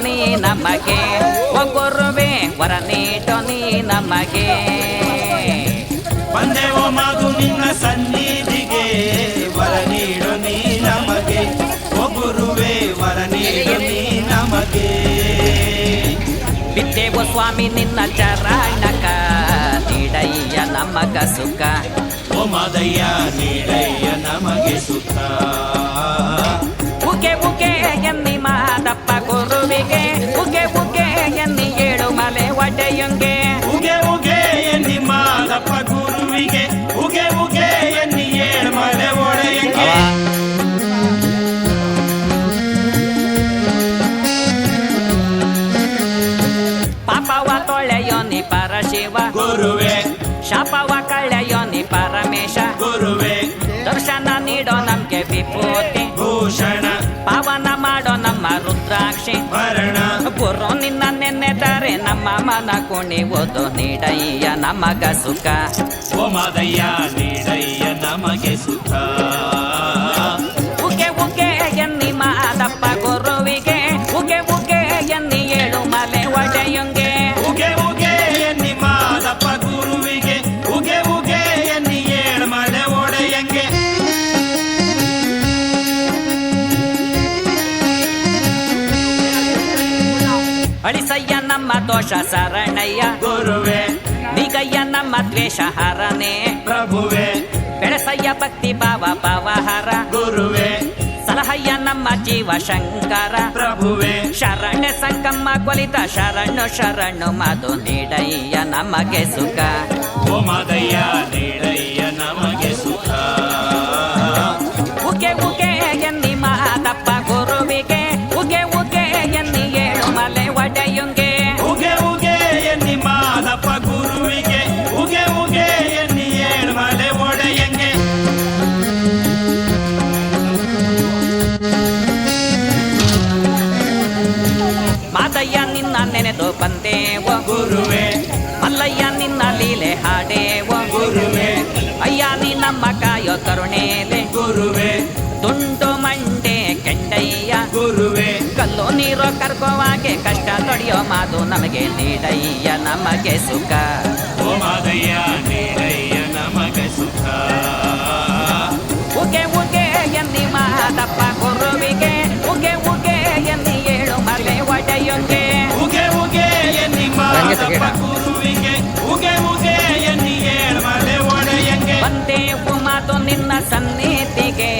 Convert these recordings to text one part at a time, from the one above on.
ನಮಗೆ ಒಗ್ಗುರುವೆ ವರ ನೀಟು ನೀ ನಮಗೆ. ಬಂದೆವು ಮಗು ನಿನ್ನ ಸನ್ನಿಧಿಗೆ ವರ ನೀಡು ನೀ ನಮಗೆ. ಗುರುವೇ ವರ ನೀಡು ನೀ ನಮಗೆ. ಬಿದ್ದೆವು ಸ್ವಾಮಿ ನಿನ್ನ ಚರಣಕ ನೀಡಯ್ಯ ನಮಗ ಸುಖ. ಓ ಮಾದಯ್ಯ ನೀಡಯ್ಯ ನಮಗೆ ಸುಖ. ಗುರುವೇ. ಶಾಪವ ಕಳೆಯೋನಿ ಪರಮೇಶ. ಗುರುವೇ. ದರ್ಶನ ನೀಡೋ ನಮ್ಗೆ ವಿಭೂತಿ. ಭೂಷಣ. ಪಾವನ ಮಾಡೋ ನಮ್ಮ ರುದ್ರಾಕ್ಷಿ. ಭರಣ ಗುರು ನಿನ್ನ ನೆನ್ನೆದರೆ ನಮ್ಮ ಮನ ಕುಣಿವುದು ನೀಡಯ್ಯ ನಮಗ ಸುಖ. ಓ ಮಾದಯ್ಯ ನೀಡಯ್ಯ ನಮಗೆ ಸುಖ. ನಮ್ಮ ಸರಣಯ್ಯ ಗುರುವೆ. ಗುರುವೇ ನಿಗಯ್ಯ ನಮ್ಮ ದ್ವೇಷ ಹರನೆ ಪ್ರಭುವೆ. ಬೆಳಸಯ್ಯ ಭಕ್ತಿ ಭಾವ ಪವಹರ. ಗುರುವೆ. ಸಲಹಯ್ಯ ನಮ್ಮ ಜೀವ ಶಂಕರ. ಪ್ರಭುವೆ. ಶರಣ್ಯ ಸಂಕಮ್ಮ ಕೊಲಿತ ಶರಣು ಶರಣು ಮಧು ನೀಡಯ್ಯ ನಮಗೆ ಸುಖ. ಓಮದಯ್ಯ ನೀಡಯ್ಯ. ನೆನೆದು ಗುರುವೆ. ಮಲ್ಲಯ್ಯ ನಿನ್ನ ಲೀಲೆ ಹಾಡೇವ. ಗುರುವೆ. ಅಯ್ಯ ನೀ ನಮ್ಮ ಕಾಯೋ ಕರುಣೇಲೆ. ಗುರುವೆ. ತುಂಟು ಮಂಡೆ ಕೆಂಡಯ್ಯ. ಗುರುವೆ. ಕಲ್ಲು ನೀರು ಕರ್ಕೋವಾಗೆ ಕಷ್ಟ ತೊಡೆಯೋ ಮಾತು ನಮಗೆ ನೀಡಯ್ಯ ನಮಗೆ ಸುಖ. ಓ ಮಾದಯ್ಯ ನೀಡಯ್ಯ ನಮಗೆ ಸುಖ. ಉಗೆ ಉಗೆ ಎಂದಿ ಮಾತಪ್ಪ ಗುರುವಿಗೆ. ಬಂದೇವು ಮಾತು ನಿನ್ನ ಸನ್ನಿಧಿಗೆ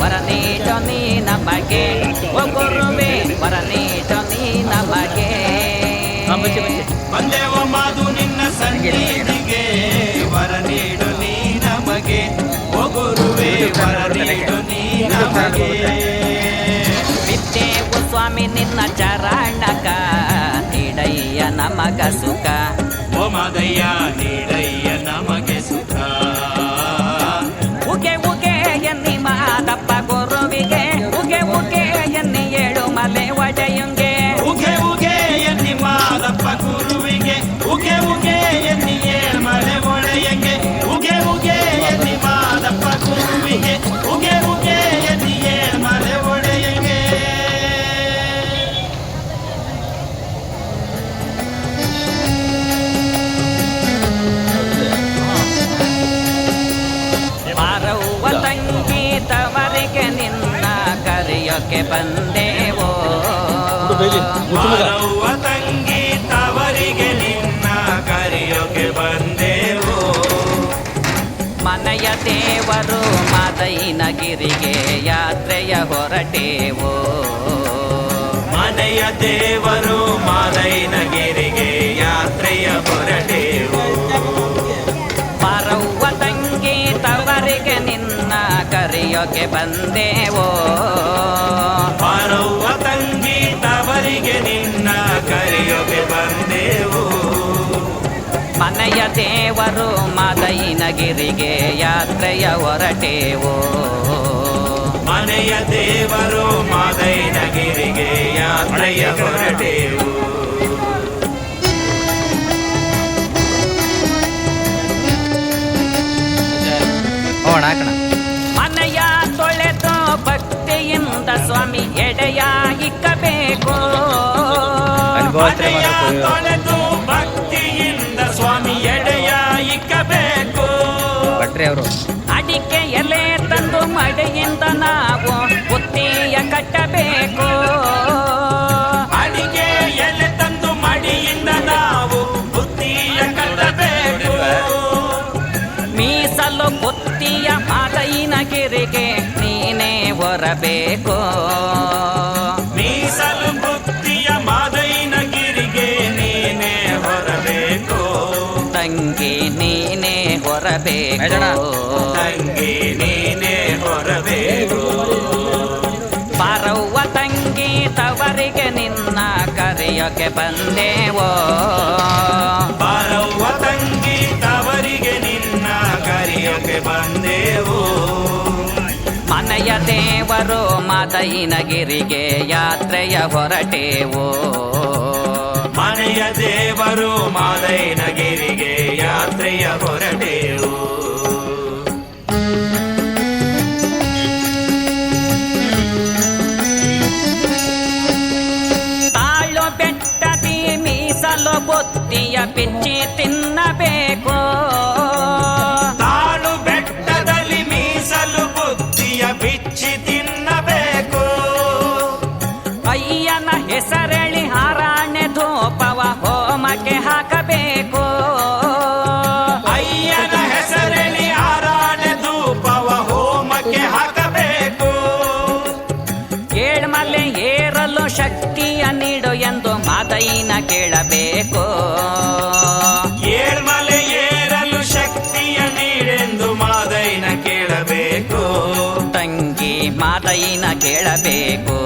ವರ ನೀಟೋ ನೀ ನಮಗೆ ಓ ಗುರುವೆ ವರ ನೀಟೋ ನೀ ನಮಗೆ ಬಂದೆವ ಮಾದು ನಿನ್ನ ಸನ್ನಿಧಿಗೆ ವರ ನೀಡು ನೀ ನಮಗೆ ಓ ವರನೀಡು ವರ ನೀಡು ನೀ ನಮಗೆ ಬಿದ್ದೇವು ಸ್ವಾಮಿ ನಿನ್ನ ಚರಣಕ ನೀಡಯ್ಯ ನಮಗ ಸುಖ ಓ ದೇವರು ಮಾದೈನಗಿರಿಗೆ ಯಾತ್ರೆಯ ಹೊರಟೇವು. ಮನೆಯ ದೇವರು ಮಾದೈನಗಿರಿಗೆ ಯಾತ್ರೆಯ ಹೊರಟೇವು. ಪರವ್ವ ತಂಗಿ ತವರಿಗೆ ನಿನ್ನ ಕರೆಯೋಕೆ ಬಂದೇವೋ. ಪರವ್ವ ತಂಗಿ ತವರಿಗೆ ನಿನ್ನ ಕರೆಯೋಕೆ ಬಂದೆವು. ದೇವರು ಮಾದೈನಗಿರಿಗೆ ಯಾತ್ರೆಯ ಹೊರಟೇವೋ. ಮನೆಯ ದೇವರು ಮಾದೈನಗಿರಿಗೆ ಯಾತ್ರೆಯ ಹೊರಟೇವು. ಮನೆಯ ತೊಳೆದು ಭಕ್ತಿಯಿಂದ ಸ್ವಾಮಿ ಎಡೆಯ ಇಕ್ಕಬೇಕು ಮನೆಯ. ತೊಳೆದು ಹೊರಬೇಕು ಮೀಸಲು ಬುದ್ಧಿಯ ಮಾದೈನ ಗಿರಿಗೆ ನೀನೇ ಹೊರಬೇಕು. ತಂಗಿ ನೀನೆ ಹೊರಬೇಕು. ತಂಗಿ ನೀನೇ ಹೊರಬೇಕು. ಪರವ್ವ ತಂಗಿ ತವರಿಗೆ ನಿನ್ನ ಕರೆಯೋಕೆ ಬಂದೇವೋ. ದೇವರು ಮಾದೈನಗಿರಿಗೆ ಯಾತ್ರೆಯ ಹೊರಟೇವೋ ಮನೆಯ ದೇವರು ಮಾದೈನಗಿರಿಗೆ ಯಾತ್ರೆಯ ಹೊರಟೆವು ತಾಳು ಬೆಟ್ಟದಿ ಮೀಸಲು ಬುತ್ತಿಯ ಬಿಚ್ಚಿ ತಿನ್ನಬೇಕು ಕೇಳಬೇಕು. ಏಳ್ಮಲೆ ಏರಲು ಶಕ್ತಿಯ ನೀಡೆಂದು ಮಾದೈನ ಕೇಳಬೇಕು. ತಂಗಿ ಮಾದೈನ ಕೇಳಬೇಕು.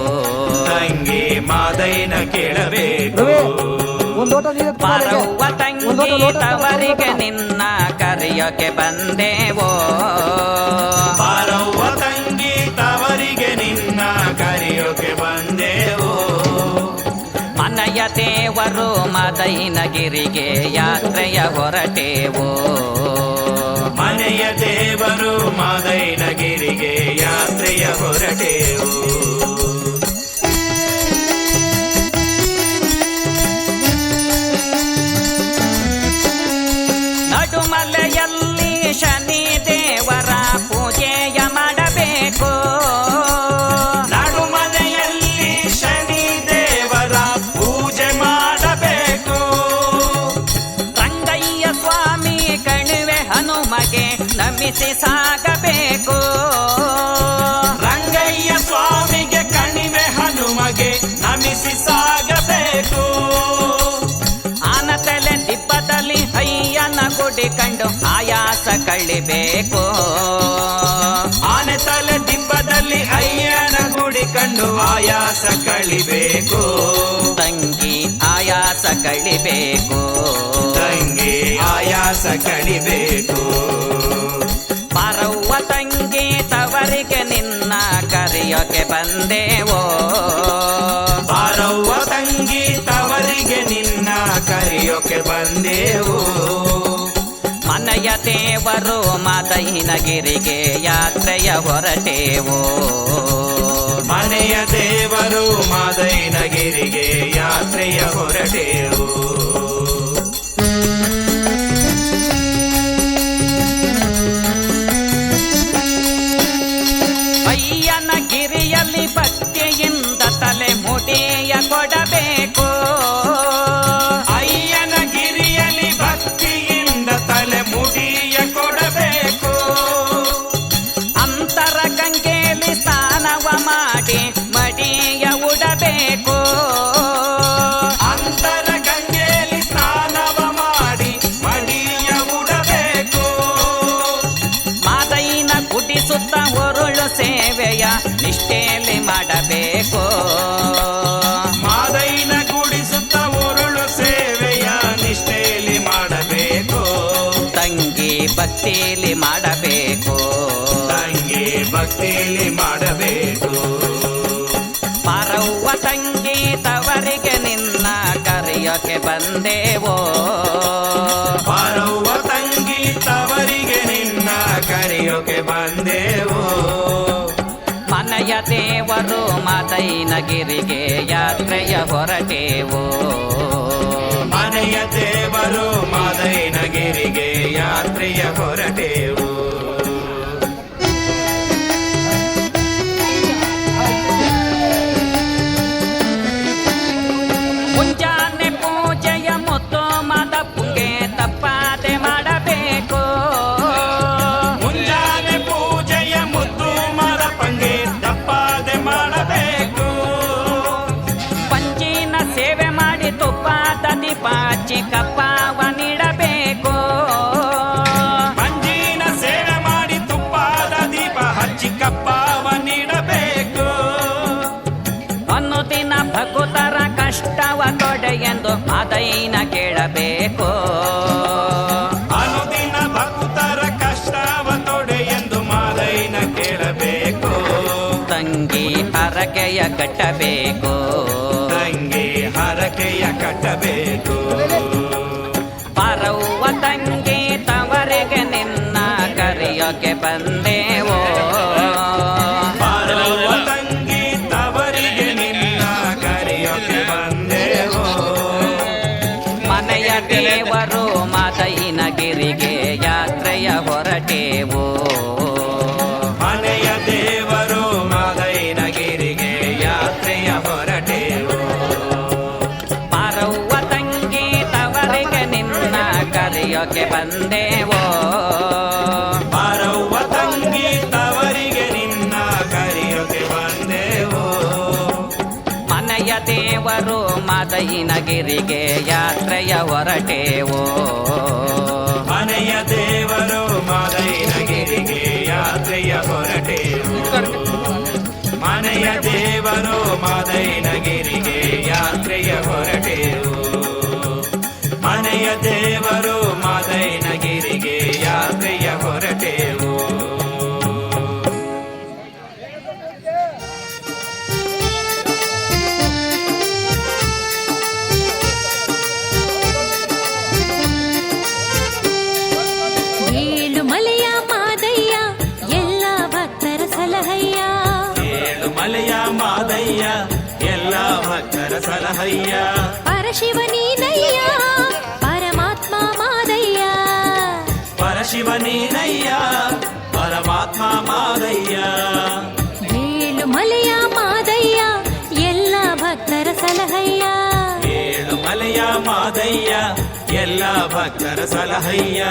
ತಂಗಿ ಮಾದೈನ ಕೇಳಬೇಕು. ಪರವ ತಂಗಿ ತವರಿಗೆ ನಿನ್ನ ಕರೆಯೋಕೆ ಬಂದೇವೋ. ಪರವ ತಂಗಿ ದೇವರು ಮಾದೈನಗಿರಿಗೆ ಯಾತ್ರೆಯ ಹೊರಟೇವು. ಮನೆಯ ದೇವರು ಮದೈನಗಿರಿಗೆ ಯಾತ್ರೆಯ ಹೊರಟೆವು. ನಮಿಸಿ ಸಾಗಬೇಕು. ರಂಗಯ್ಯ ಸ್ವಾಮಿಗೆ ಕಣಿವೆ ಹನುಮಗೆ ನಮಿಸಿ ಸಾಗಬೇಕು. ಆನತಲೆ ದಿಬ್ಬದಲ್ಲಿ ಅಯ್ಯನ ಗುಡಿ ಕಂಡು ಆಯಾಸ ಕಳಿಬೇಕು. ಆನೆ ತಲೆ ದಿಬ್ಬದಲ್ಲಿ ಅಯ್ಯನ ಗುಡಿ ಕಂಡು ಆಯಾಸ ಕಳಿಬೇಕು. ತಂಗಿ ಆಯಾಸ ಕಳಿಬೇಕು. ತಂಗಿ ಆಯಾಸ ಕಳಿಬೇಕು. ಕರೆಯೋಕೆ ಬಂದೇವೋ? ಬಾರವ್ವ ತಂಗಿ ತವರಿಗೆ ನಿನ್ನ ಕರೆಯೋಕೆ ಬಂದೆವು. ಮನೆಯ ದೇವರು ಮಾದೈನಗಿರಿಗೆ ಯಾತ್ರೆಯ ಹೊರಟೇವೋ. ಮನೆಯ ದೇವರು ಮಾದೈನಗಿರಿಗೆ ಯಾತ್ರೆಯ ಹೊರಟೆವು ಮುಡಿಯ ಕೊಡಬೇಕು ಅಯ್ಯನ ತಂಗಿ ಭಕ್ತಿಯಲ್ಲಿ ಮಾಡಬೇಕು. ತಂಗಿ ಭಕ್ತಿಯಲ್ಲಿ ಮಾಡಬೇಕು. ಪಾರವ್ವ ತಂಗಿ ತವರಿಗೆ ನಿನ್ನ ಕರೆಯೋಕೆ ಬಂದೇವೋ. ಬಾರವ್ವ ತಂಗಿ ತವರಿಗೆ ನಿನ್ನ ಕರೆಯೋಕೆ ಬಂದೆವು. ಮನೆಯ ದೇವರು ಮಾದೈನಗಿರಿಗೆ ಯಾತ್ರೆಯ ಹೊರಟೇವೋ. ಮನೆಯ ದೇವರು ಮಾದೈನಗಿರಿಗೆ ಯಾತ್ರೆಯ ಹೊರಟೇವು. ಮುಂಜಾನೆ ಪೂಜೆಯ ಮುತ್ತು ಮಾದಪ್ಪಗೆ ತಪ್ಪಾದೆ ಮಾಡಬೇಕು. ಮುಂಜಾನೆ ಪೂಜೆಯ ಮುದ್ದು ಮಾದಪ್ಪಂಗೆ ತಪ್ಪಾದೆ ಮಾಡಬೇಕು. ಪಂಚಿನ ಸೇವೆ ಮಾಡಿ ಕಪ್ಪಾವ ಮಾದೈನ ಕೇಳಬೇಕು. ಅನುದಿನ ಭಕ್ತರ ಕಷ್ಟವ ತೊಡೆ ಎಂದು ಮಾಲೈನ ಕೇಳಬೇಕು. ತಂಗಿ ಹರಕೆಯ ಕಟ್ಟಬೇಕು. ತಂಗಿ ಹರಕೆಯ ಕಟ್ಟಬೇಕು. ಮಾದೈನ ಗಿರಿಗೆ ಯಾತ್ರೆಯ ಹೊರಟೇವು. ಮನೆಯ ದೇವರು ಮಾದೈನಗಿರಿಗೆ ಯಾತ್ರೆಯ ಹೊರಟೇವು. ಪರವ್ವ ತಂಗಿ ತವರಿಗೆ ನಿನ್ನ ಕರೆಯೋಕೆ ಬಂದೇವೋ. ಪಾರವ್ವ ತಂಗಿ ತವರಿಗೆ ನಿನ್ನ ಕರೆಯೋಕೆ ಬಂದೆವು. ಮನೆಯ ದೇವರು ಮಾದೈನ ಗಿರಿಗೆ ಯಾತ್ರೆಯ ಹೊರಟೇವೋ. ದೇವರು ಮಾದೈನಗಿರಿಗೆ ಯಾತ್ರೆಯ ಹೊರಟೆವು. ಮನೆಯ ದೇವರು ಏಳು ಮಲೆಯ ಮಾದಯ್ಯ ಎಲ್ಲ ಭಕ್ತರ ಸಲಹಯ್ಯ ಪರಶಿವ ನೀನಯ್ಯ ಪರಮಾತ್ಮ ಮಾದಯ್ಯ ಪರಶಿವ ನೀನಯ್ಯ ಪರಮಾತ್ಮ ಮಾದಯ್ಯ ಏಳು ಮಲೆಯ ಮಾದಯ್ಯ ಎಲ್ಲ ಭಕ್ತರ ಸಲಹಯ್ಯ ಏಳು ಮಲೆಯ ಮಾದಯ್ಯ ಎಲ್ಲ ಭಕ್ತರ ಸಲಹಯ್ಯ